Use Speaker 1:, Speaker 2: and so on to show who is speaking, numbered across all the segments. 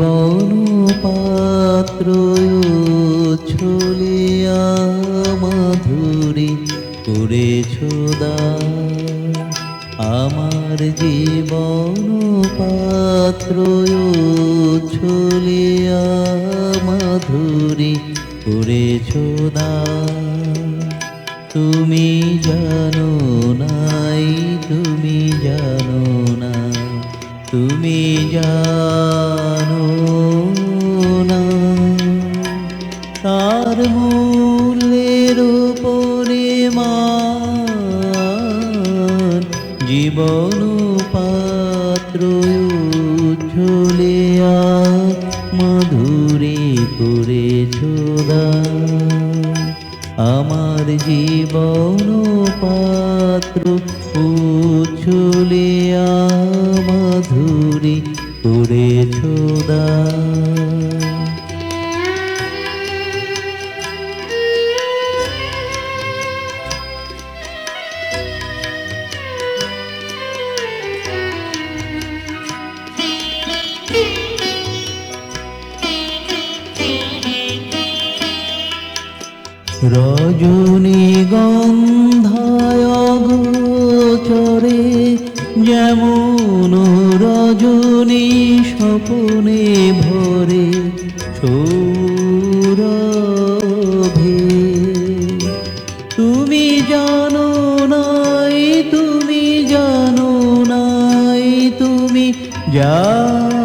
Speaker 1: আমার জীবন পাত্র ছলিয়া মাধুরী করেছ। আমার জীবন পাত্র ছলিয়া মাধুরী করেছ। তুমি জানো তার মূল্যের উপরে মান জীবন পাত্র ঝুলিয়া মধুরী করেছ দান। আমার জীবন পাত্র উছলিয়া রজনী গন্ধায় গোচরে যেমন রজনী স্বপনে ভরে সৌরভে। তুমি জানো নাই, তুমি জানো নাই, তুমি জানো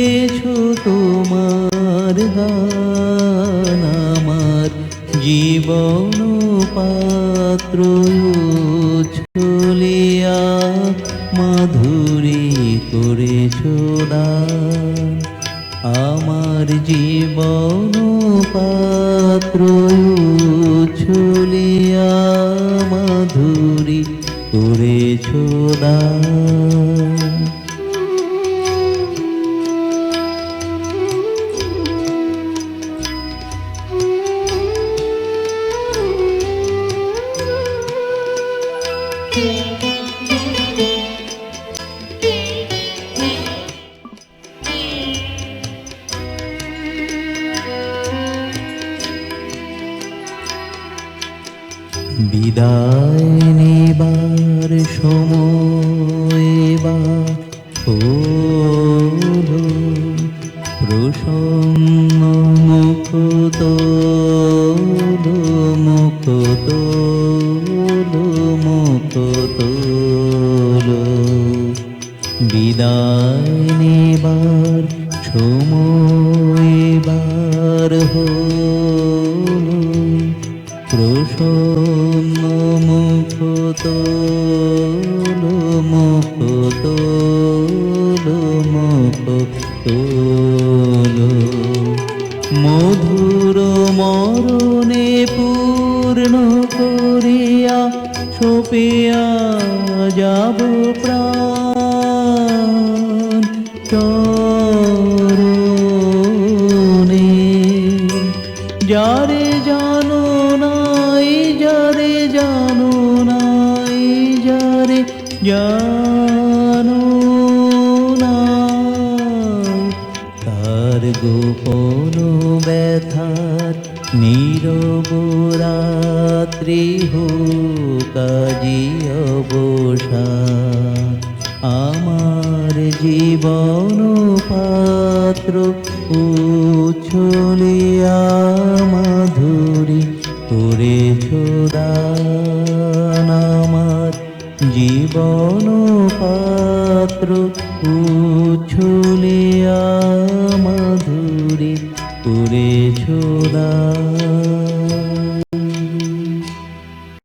Speaker 1: ঢেলেছ তোমার গান, আমার জীবন পাত্র ছলিয়া মাধুরী করেছ দান। আমার জীবন পাত্র ছলিয়া মাধুরী করেছ দান। বিদায় নেবার সময় বা মুকুত বিদায় নেবার সময় বার হলো। প্রসন্ন মুখত মুখত মধুর মরণে পূর্ণ সোপিয়া যাব প্রাণ চরণে। যারে জানো নাই, যারে জানো নাই, যারে জানো নাই, তার গোপন ব্যথার নীরব রাত্রি হোক আজি আমার জীবন পাত্র উছলিয়া মাধুরী করেছ দান আমার। জীবন পাত্র উছলিয়া মাধুরী করেছ দান